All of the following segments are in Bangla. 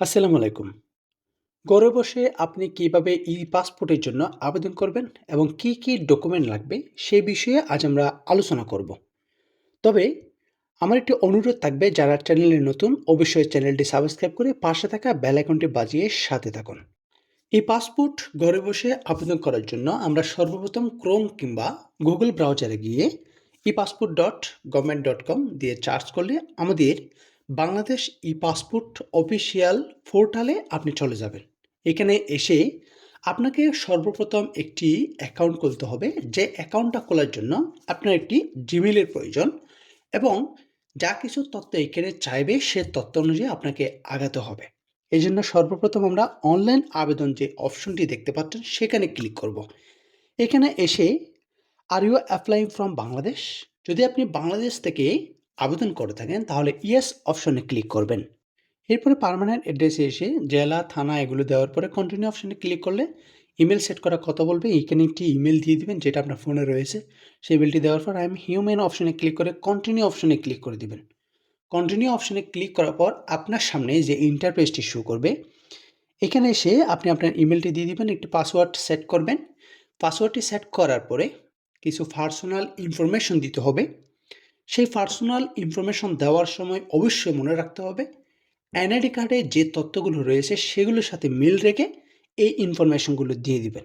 আসসালামু আলাইকুম। ঘরে বসে আপনি কীভাবে ই-পাসপোর্টের জন্য আবেদন করবেন এবং কি, কি ডকুমেন্ট লাগবে সে বিষয়ে আজ আমরা আলোচনা করব। তবে আমার একটি অনুরোধ থাকবে যারা চ্যানেলে নতুন অবশ্যই চ্যানেলটি সাবস্ক্রাইব করে পাশে থাকা বেল আইকনটি বাজিয়ে সাথে থাকুন। এই পাসপোর্ট ঘরে বসে আবেদন করার জন্য আমরা সর্বপ্রথম ক্রোম কিংবা গুগল ব্রাউজারে গিয়ে e passport dot government dot com দিয়ে সার্চ করলে আমাদের বাংলাদেশ ই পাসপোর্ট অফিসিয়াল পোর্টালে আপনি চলে যাবেন। এখানে এসে আপনাকে সর্বপ্রথম একটি অ্যাকাউন্ট খুলতে হবে, যে অ্যাকাউন্টটা খোলার জন্য আপনার একটি জিমেলের প্রয়োজন এবং যা কিছু তথ্য এখানে চাইবে সে তথ্য অনুযায়ী আপনাকে আগাতে হবে। এই জন্য সর্বপ্রথম আমরা অনলাইন আবেদন যে অপশনটি দেখতে পাচ্ছেন, সেখানে ক্লিক করব। এখানে এসে are you applying from Bangladesh যদি আপনি বাংলাদেশ থেকে আবেদন করে থাকেন, তাহলে ইয়েস অপশনে ক্লিক করবেন। এরপরে পার্মানেন্ট অ্যাড্রেসে এসে জেলা, থানা এগুলো দেওয়ার পরে কন্টিনিউ অপশনে ক্লিক করলে ইমেল সেট করা কথা বলবে। এখানে একটি ইমেল দিয়ে দিবেন, যেটা আপনার ফোনে রয়েছে। সেই ইমেলটি দেওয়ার পর আই এম হিউম্যান অপশনে ক্লিক করে কন্টিনিউ অপশনে ক্লিক করে দিবেন। কন্টিনিউ অপশনে ক্লিক করার পর আপনার সামনে যে ইন্টারফেসটি শো করবে, এখানে এসে আপনি আপনার ইমেলটি দিয়ে দিবেন, একটি পাসওয়ার্ড সেট করবেন। পাসওয়ার্ডটি সেট করার পরে কিছু পার্সোনাল ইনফরমেশন দিতে হবে। সেই পার্সোনাল ইনফরমেশন দেওয়ার সময় অবশ্যই মনে রাখতে হবে এনআইডি কার্ডে যে তথ্যগুলো রয়েছে সেগুলোর সাথে মিল রেখে এই ইনফরমেশনগুলো দিয়ে দিবেন।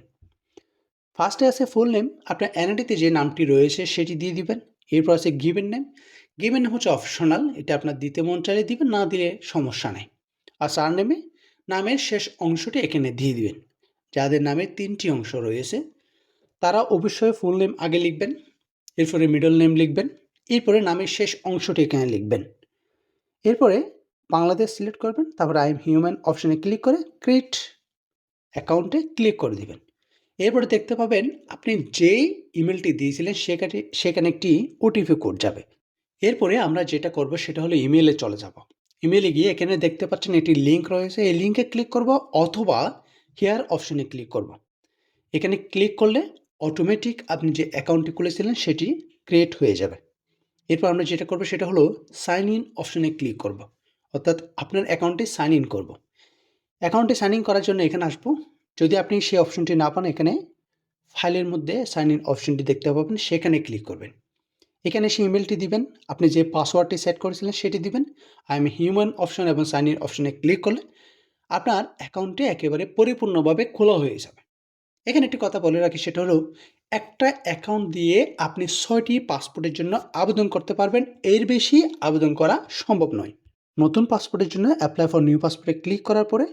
ফার্স্টে আছে ফুল নেম আপনার এনআইডিতে যে নামটি রয়েছে সেটি দিয়ে দিবেন। এরপর আছে গিভেন নেম গিভেন নেম হচ্ছে অপশনাল এটা আপনার দিতে মন চাইলে দিবেন, না দিলে সমস্যা নেই। আর সার নেমে নামের শেষ অংশটি এখানে দিয়ে দিবেন, যাদের নামে তিনটি অংশ রয়েছে, তারা অবশ্যই ফুল নেম আগে লিখবেন, এরপরে মিডল নেম লিখবেন এরপরে নামের শেষ অংশটি এখানে লিখবেন। এরপরে বাংলাদেশ সিলেক্ট করবেন, তারপর আই এম হিউম্যান অপশানে ক্লিক করে ক্রিয়েট অ্যাকাউন্টে ক্লিক করে দিবেন। এরপরে দেখতে পাবেন আপনি যেই ইমেলটি দিয়েছিলেন সেখানে সেখানে একটি ওটিপি কোড যাবে। এরপরে আমরা যেটা করব সেটা হলো ইমেলে চলে যাব। ইমেলে গিয়ে এখানে দেখতে পাচ্ছেন একটি লিঙ্ক রয়েছে, এই লিঙ্কে ক্লিক করব অথবা হেয়ার অপশনে ক্লিক করব। এখানে ক্লিক করলে অটোমেটিক আপনি যে অ্যাকাউন্টটি খুলেছিলেন সেটি ক্রিয়েট হয়ে যাবে। এরপর আমরা যেটা করব সেটা হলো সাইন ইন অপশনে ক্লিক করব। অর্থাৎ আপনার অ্যাকাউন্টে সাইন ইন করব। অ্যাকাউন্টে সাইন ইন করার জন্য এখানে আসব। যদি আপনি সেই অপশনটি না পান, এখানে ফাইলের মধ্যে সাইন ইন অপশনটি দেখতে পাবেন, সেখানে ক্লিক করবেন। এখানে সেই ইমেলটি দিবেন। আপনি যে পাসওয়ার্ডটি সেট করেছিলেন, সেটি দিবেন। আই এম হিউম্যান অপশন এবং সাইন ইন অপশনে ক্লিক করলে আপনার অ্যাকাউন্টটি একেবারে পরিপূর্ণভাবে খোলা হয়ে যাবে। এখানে একটি কথা বলে রাখি, সেটা হলো একটা অ্যাকাউন্ট দিয়ে আপনি ছয়টি পাসপোর্টের জন্য আবেদন করতে পারবেন। এর বেশি আবেদন করা সম্ভব নয়। নতুন পাসপোর্টের জন্য অ্যাপ্লাই ফর নিউ পাসপোর্টে ক্লিক করার পরে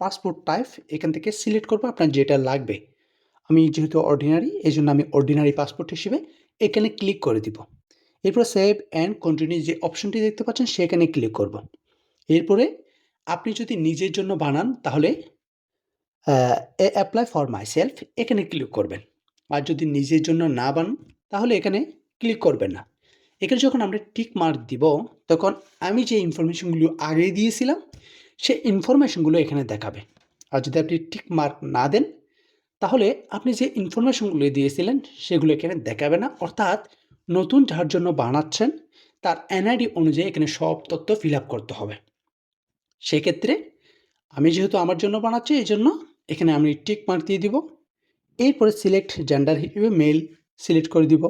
পাসপোর্ট টাইপ এখান থেকে সিলেক্ট করব আপনার যেটা লাগবে। আমি যেহেতু অর্ডিনারি এই জন্য আমি অর্ডিনারি পাসপোর্ট হিসেবে এখানে ক্লিক করে দিব। এরপর সেভ অ্যান্ড কন্টিনিউ যে অপশনটি দেখতে পাচ্ছেন, সেখানে ক্লিক করব। এরপরে আপনি যদি নিজের জন্য বানান, তাহলে অ্যাপ্লাই ফর মাই সেলফ এখানে ক্লিক করবেন। আর যদি নিজের জন্য না বানান, তাহলে এখানে ক্লিক করবেন না। এখানে যখন আমরা টিক মার্ক দিব, তখন আমি যে ইনফরমেশনগুলো আগে দিয়েছিলাম সে ইনফরমেশনগুলো এখানে দেখাবে। আর যদি আপনি টিক মার্ক না দেন, তাহলে আপনি যে ইনফরমেশনগুলো দিয়েছিলেন, সেগুলো এখানে দেখাবে না। অর্থাৎ নতুন যার জন্য বানাচ্ছেন, তার এনআইডি অনুযায়ী এখানে সব তথ্য ফিল আপ করতে হবে। সেক্ষেত্রে আমি যেহেতু আমার জন্য বানাচ্ছি এই জন্য এখানে আমি টিক মার্ক দিয়ে দিব। এরপরে সিলেক্ট জেন্ডার হিসেবে মেল সিলেক্ট করে দিব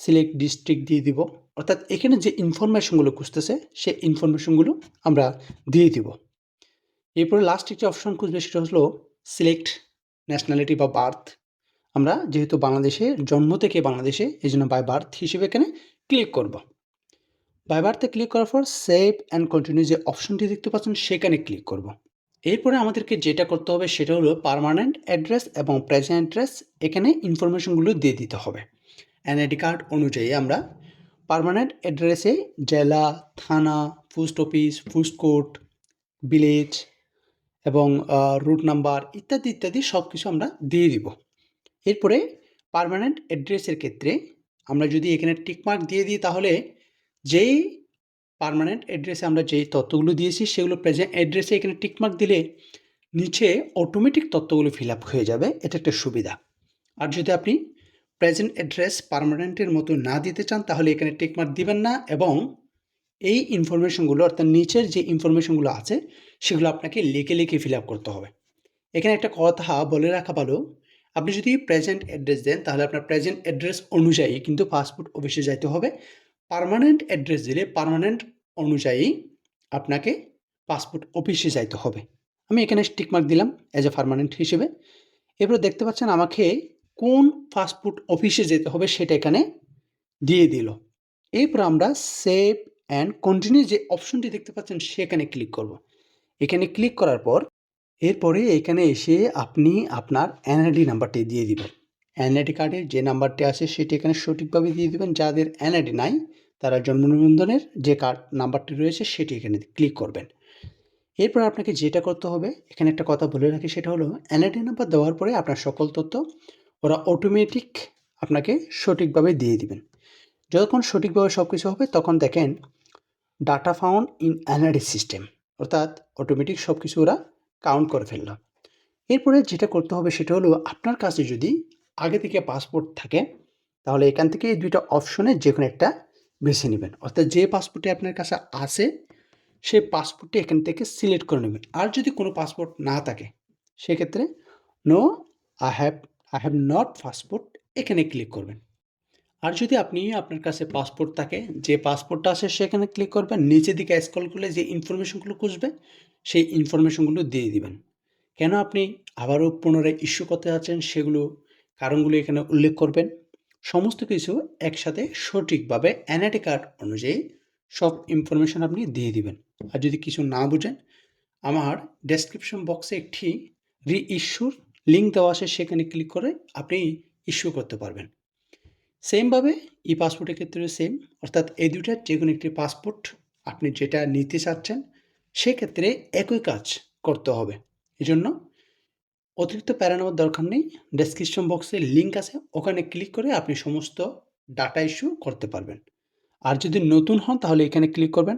সিলেক্ট ডিস্ট্রিক্ট দিয়ে দিব। অর্থাৎ এখানে যে ইনফরমেশনগুলো খুঁজতেছে, সেই ইনফরমেশনগুলো আমরা দিয়ে দিব। এরপরে লাস্ট একটি অপশন খুঁজবে সেটা হলো সিলেক্ট ন্যাশনালিটি বা বার্থ আমরা যেহেতু বাংলাদেশে, জন্ম থেকে বাংলাদেশে, এই জন্য বাই বার্থ হিসেবে এখানে ক্লিক করব। বাই বার্থে ক্লিক করার পর সেভ অ্যান্ড কন্টিনিউ যে অপশনটি দেখতে পাচ্ছেন, সেখানে ক্লিক করব। এরপরে আমাদেরকে যেটা করতে হবে সেটা হলো পারমানেন্ট অ্যাড্রেস এবং প্রেজেন্ট অ্যাড্রেস এখানে ইনফরমেশনগুলো দিয়ে দিতে হবে। এনআইডি কার্ড অনুযায়ী আমরা পারমানেন্ট অ্যাড্রেসে জেলা, থানা post office post code village এবং রুট নাম্বার ইত্যাদি ইত্যাদি সব কিছু আমরা দিয়ে দিব। এরপরে পারমানেন্ট অ্যাড্রেসের ক্ষেত্রে আমরা যদি এখানে টিকমার্ক দিয়ে দিই তাহলে যেই পারমানেন্ট অ্যাড্রেসে আমরা যেই তথ্যগুলো দিয়েছি, সেগুলো প্রেজেন্ট অ্যাড্রেসে এখানে টিকমার্ক দিলে নিচে অটোমেটিক তথ্যগুলো ফিল আপ হয়ে যাবে। এটা একটা সুবিধা। আর যদি আপনি প্রেজেন্ট অ্যাড্রেস পারমানেন্টের মতো না দিতে চান, তাহলে এখানে টিকমার্ক দিবেন না এবং এই ইনফরমেশনগুলো অর্থাৎ নিচের যে ইনফরমেশনগুলো আছে, সেগুলো আপনাকে লিখে লিখে ফিল আপ করতে হবে। এখানে একটা কথা বলে রাখা ভালো, আপনি যদি প্রেজেন্ট অ্যাড্রেস দেন, তাহলে আপনার প্রেজেন্ট অ্যাড্রেস অনুযায়ী কিন্তু পাসপোর্ট অফিসে যাইতে হবে। পার্মানেন্ট অ্যাড্রেস দিলে পার্মানেন্ট অনুযায়ী আপনাকে পাসপোর্ট অফিসে যাইতে হবে। আমি এখানে স্টিকমার্ক দিলাম অ্যাজ এ পার্মানেন্ট হিসেবে। এরপর দেখতে পাচ্ছেন আমাকে কোন পাসপোর্ট অফিসে যেতে হবে সেটা এখানে দিয়ে দিল। এরপর আমরা সেভ অ্যান্ড কন্টিনিউ যে অপশনটি দেখতে পাচ্ছেন সেখানে ক্লিক করব। এখানে ক্লিক করার পর এরপরে এখানে এসে আপনি আপনার এনআইডি নাম্বারটি দিয়ে দিবেন। এনআইডি কার্ডের যে নাম্বারটি আছে সেটি এখানে সঠিকভাবে দিয়ে দিবেন। যাদের এনআইডি নাই, তারা জন্ম নিবন্ধনের যে কার্ড নাম্বারটি রয়েছে সেটি এখানে ক্লিক করবেন। এরপর আপনাকে যেটা করতে হবে, এখানে একটা কথা বলে রাখি, সেটা হলো এনআইডি নাম্বার দেওয়ার পরে আপনার সকল তথ্য ওরা অটোমেটিক আপনাকে সঠিকভাবে দিয়ে দিবেন। যতক্ষণ সঠিকভাবে সব কিছু হবে, তখন দেখেন data found in NID system অর্থাৎ অটোমেটিক সব কিছু ওরা কাউন্ট করে ফেলল। এরপরে যেটা করতে হবে, সেটা হলো আপনার কাছে যদি আগে থেকে পাসপোর্ট থাকে, তাহলে এখান থেকে এই দুইটা অপশনে যে কোনো একটা বেছে নেবেন। অর্থাৎ যে পাসপোর্টটি আপনার কাছে আছে, সেই পাসপোর্টটি এখান থেকে সিলেক্ট করে নেবেন। আর যদি কোনো পাসপোর্ট না থাকে, সেক্ষেত্রে no I have I have not passport এখানে ক্লিক করবেন। আর যদি আপনি আপনার কাছে পাসপোর্ট থাকে, যে পাসপোর্টটা আছে সেখানে ক্লিক করবেন, নিচের দিকে স্ক্রল করলে যে ইনফরমেশনগুলো খুঁজবে, সেই ইনফরমেশনগুলো দিয়ে দিবেন। কেন আপনি আবারও পুনরায় ইস্যু করতে যাচ্ছেন, সেগুলো কারণগুলো এখানে উল্লেখ করবেন। সমস্ত কিছু একসাথে সঠিকভাবে এনআইডি কার্ড অনুযায়ী সব ইনফরমেশন আপনি দিয়ে দিবেন। আর যদি কিছু না বুঝেন, আমার ডেসক্রিপশন বক্সে একটি রি ইস্যুর লিঙ্ক দেওয়া আছে, সেখানে ক্লিক করে আপনি ইস্যু করতে পারবেন। সেমভাবে ই পাসপোর্টের ক্ষেত্রে সেম অর্থাৎ এই দুটার যে কোনো একটি পাসপোর্ট আপনি যেটা নিতে চাচ্ছেন, সেক্ষেত্রে একই কাজ করতে হবে। এই জন্য অতিরিক্ত প্যারা নেওয়ার দরকার নেই। ডেসক্রিপশন বক্সে লিঙ্ক আছে। ওখানে ক্লিক করে আপনি সমস্ত ডাটা ইস্যু করতে পারবেন। আর যদি নতুন হন, তাহলে এখানে ক্লিক করবেন।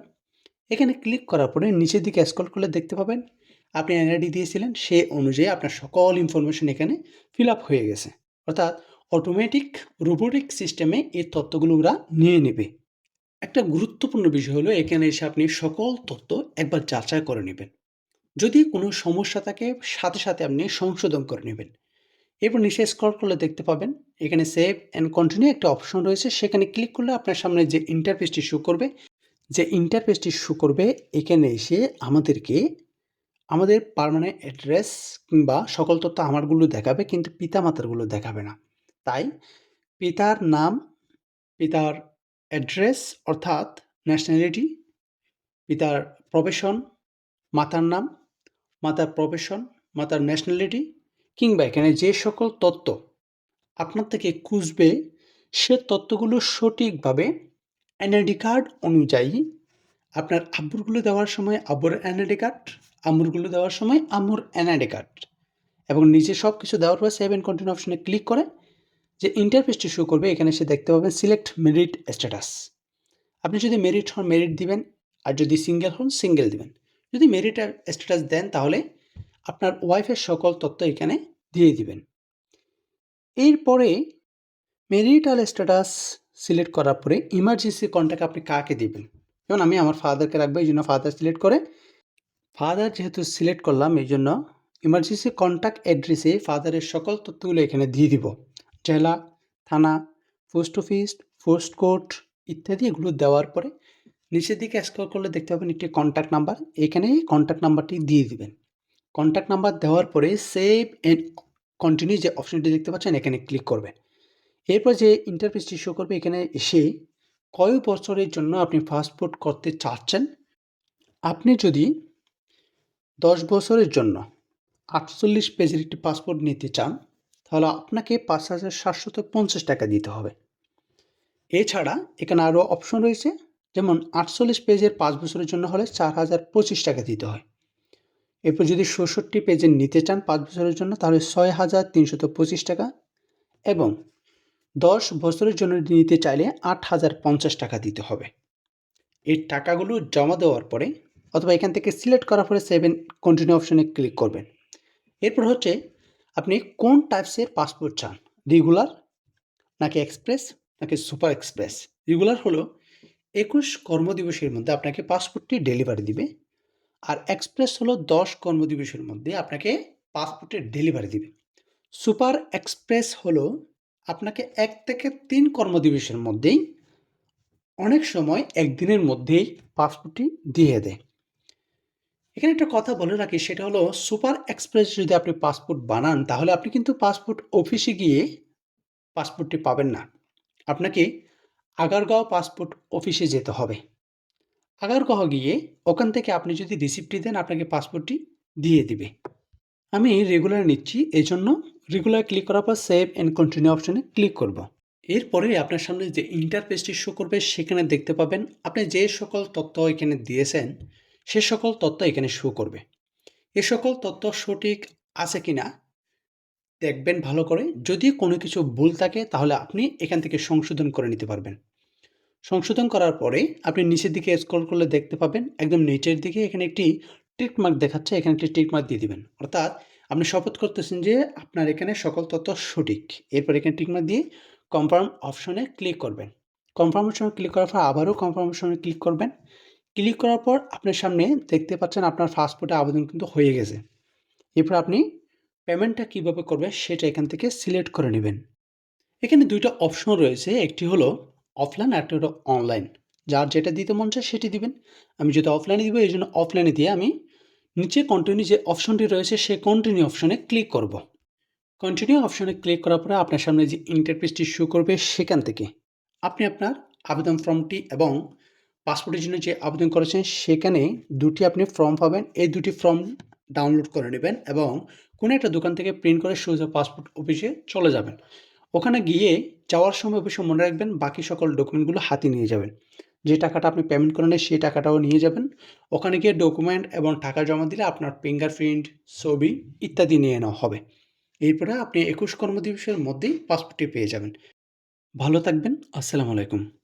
এখানে ক্লিক করার পরে নিচের দিকে স্ক্রল করলে দেখতে পাবেন, আপনি এনআইডি দিয়েছিলেন, সে অনুযায়ী আপনার সকল ইনফরমেশন এখানে ফিল আপ হয়ে গেছে। অর্থাৎ অটোমেটিক রোবোটিক সিস্টেমে এই তথ্যগুলো ওরা নিয়ে নেবে। একটা গুরুত্বপূর্ণ বিষয় হলো, এখানে এসে আপনি সকল তথ্য একবার যাচাই করে নেবেন। যদি কোনো সমস্যা থাকে, সাথে সাথে আপনি সংশোধন করে নেবেন। এরপর নিচে স্ক্রল করলে দেখতে পাবেন, এখানে সেভ অ্যান্ড কন্টিনিউ একটা অপশন রয়েছে। সেখানে ক্লিক করলে আপনার সামনে যে ইন্টারফেসটি শো করবে, যে ইন্টারফেসটি শো করবে, এখানে এসে আমাদেরকে, আমাদের পারমানেন্ট অ্যাড্রেস কিংবা সকল তথ্য আমারগুলো দেখাবে, কিন্তু পিতামাতারগুলো দেখাবে না। তাই পিতার নাম, পিতার অ্যাড্রেস অর্থাৎ ন্যাশনালিটি পিতার প্রফেশন মাতার নাম মাতার প্রফেশন মাতার ন্যাশনালিটি কিংবা এখানে যে সকল তত্ত্ব আপনার থেকে খুঁজবে, সে তত্ত্বগুলো সঠিকভাবে এনআইডি কার্ড অনুযায়ী আপনার আব্বুরগুলো দেওয়ার সময় আব্বুর এনআইডি কার্ড আম্মুরগুলো দেওয়ার সময় আম্মুর এনআইডি কার্ড এবং নিচে সব কিছু দেওয়ার পর সেভ অ্যান্ড কন্টিনিউ অপশনে ক্লিক করে যে ইন্টারফেসটি শো করবে, এখানে সে দেখতে পাবেন সিলেক্ট মেরিট স্ট্যাটাস আপনি যদি মেরিট হন মেরিট দিবেন, আর যদি সিঙ্গেল হন সিঙ্গেল দিবেন। যদি মেরিট স্ট্যাটাস দেন তাহলে আপনার ওয়াইফের সকল তথ্য এখানে দিয়ে দিবেন। এরপরে মেরিটাল স্ট্যাটাস সিলেক্ট করার পরে ইমার্জেন্সি কন্ট্যাক্ট আপনি কাকে দিবেন? যেমন আমি আমার ফাদারকে রাখব, এই জন্য ফাদার সিলেক্ট করে। ফাদার যেহেতু সিলেক্ট করলাম, এই জন্য ইমার্জেন্সি কন্ট্যাক্ট অ্যাড্রেসে ফাদারের সকল তথ্যগুলো এখানে দিয়ে দিব। জেলা, থানা পোস্ট অফিস পোস্ট কোর্ট ইত্যাদি এগুলো দেওয়ার পরে নিচের দিকে স্ক্রল করলে দেখতে পাবেন একটি কন্ট্যাক্ট নাম্বার এখানে কন্ট্যাক্ট নাম্বারটি দিয়ে দিবেন। কন্ট্যাক্ট নাম্বার দেওয়ার পরে সেভ অ্যান্ড কন্টিনিউ যে অপশনটি দেখতে পাচ্ছেন, এখানে ক্লিক করবেন। এরপর যে ইন্টারফেসটি শো করবে, এখানে এসে কয় বছরের জন্য আপনি পাসপোর্ট করতে চাচ্ছেন? আপনি যদি দশ বছরের জন্য আটচল্লিশ পেজের একটি পাসপোর্ট নিতে চান, তাহলে আপনাকে পাঁচ হাজার সাতশত পঞ্চাশ টাকা দিতে হবে। এছাড়া এখানে আরও অপশন রয়েছে যেমন আটচল্লিশ পেজের পাঁচ বছরের জন্য হলে চার হাজার পঁচিশ টাকা দিতে হয়। এরপর যদি ষষট্টি পেজের নিতে চান পাঁচ বছরের জন্য, তাহলে ছয় হাজার তিনশত পঁচিশ টাকা এবং দশ বছরের জন্য নিতে চাইলে আট হাজার পঞ্চাশ টাকা দিতে হবে। এই টাকাগুলো জমা দেওয়ার পরে অথবা এখান থেকে সিলেক্ট করার পরে সেভেন কন্টিনিউ অপশনে ক্লিক করবেন। এরপর হচ্ছে আপনি কোন টাইপসের পাসপোর্ট চান? রেগুলার নাকি এক্সপ্রেস নাকি সুপার এক্সপ্রেস? রেগুলার হলো একুশ কর্মদিবসের মধ্যে আপনাকে পাসপোর্টটি ডেলিভারি দিবে। আর এক্সপ্রেস হলো দশ কর্মদিবসের মধ্যে আপনাকে পাসপোর্টের ডেলিভারি দিবে। সুপার এক্সপ্রেস হলো আপনাকে এক থেকে তিন কর্মদিবসের মধ্যেই অনেক সময় একদিনের মধ্যেই পাসপোর্টটি দিয়ে দেয়। এখানে একটা কথা বলে রাখি, সেটা হলো সুপার এক্সপ্রেস যদি আপনি পাসপোর্ট বানান, তাহলে আপনি কিন্তু পাসপোর্ট অফিসে গিয়ে পাসপোর্টটি পাবেন না। আপনাকে আগারগাঁও পাসপোর্ট অফিসে যেতে হবে। আগারগাঁও গিয়ে ওখান থেকে আপনি যদি রিসিপ্টটি দেন, আপনাকে পাসপোর্টটি দিয়ে দিবে। আমি রেগুলার নিচ্ছি এই জন্য রেগুলার ক্লিক করার পর সেভ অ্যান্ড কন্টিনিউ অপশনে ক্লিক করব। এরপরে আপনার সামনে যে ইন্টারফেসটি শো করবে, সেখানে দেখতে পাবেন আপনি যে সকল তথ্য এখানে দিয়েছেন, সে সকল তথ্য এখানে শো করবে। এ সকল তথ্য সঠিক আছে কি না দেখবেন ভালো করে। যদি কোনো কিছু ভুল থাকে, তাহলে আপনি এখান থেকে সংশোধন করে নিতে পারবেন। সংশোধন করার পরে আপনি নিচের দিকে স্ক্রল করলে দেখতে পাবেন, একদম নিচের দিকে এখানে একটি টিক মার্ক দেখাচ্ছে, এখানে একটি টিক মার্ক দিয়ে দিবেন। অর্থাৎ আপনি শপথ করতেছেন যে আপনার এখানে সকল তথ্য সঠিক। এরপর এখানে টিক মার্ক দিয়ে কনফার্ম অপশনে ক্লিক করবেন। কনফার্ম অপশনে ক্লিক করার পর আবারও কনফার্ম অপশনে ক্লিক করবেন। ক্লিক করার পর আপনার সামনে দেখতে পাচ্ছেন আপনার পাসপোর্টে আবেদন কিন্তু হয়ে গেছে। এরপর আপনি পেমেন্টটা কীভাবে করবে সেটা এখান থেকে সিলেক্ট করে নেবেন। এখানে দুইটা অপশন রয়েছে। একটি হলো অফলাইন আর একটা অনলাইন যার যেটা দিতে মন চায় সেটি দিবেন। আমি যেটা অফলাইনে দিব এই জন্য অফলাইনে দিয়ে আমি নিচে কন্টিনিউ যে অপশনটি রয়েছে সেই কন্টিনিউ অপশনে ক্লিক করব। কন্টিনিউ অপশনে ক্লিক করার পরে আপনার সামনে যে ইন্টারফেসটি শো করবে, সেখান থেকে আপনি আপনার আবেদন ফর্মটি এবং পাসপোর্টের জন্য যে আবেদন করেছেন, সেখানে দুটি আপনি ফর্ম পাবেন। এই দুটি ফর্ম ডাউনলোড করে নেবেন এবং কোনো একটা দোকান থেকে প্রিন্ট করে সোজা পাসপোর্ট অফিসে চলে যাবেন। ওখানে গিয়ে যাওয়ার সময় অবশ্যই মনে রাখবেন, বাকি সকল ডকুমেন্টগুলো হাতে নিয়ে যাবেন। যে টাকাটা আপনি পেমেন্ট করেন সেই টাকাটাও নিয়ে যাবেন। ওখানে গিয়ে ডকুমেন্ট এবং টাকা জমা দিলে আপনার ফিঙ্গারপ্রিন্ট ছবি ইত্যাদি নিয়ে নেওয়া হবে। এরপরে আপনি একুশ কর্মদিবসের মধ্যেই পাসপোর্টটি পেয়ে যাবেন। ভালো থাকবেন, আসসালামু আলাইকুম।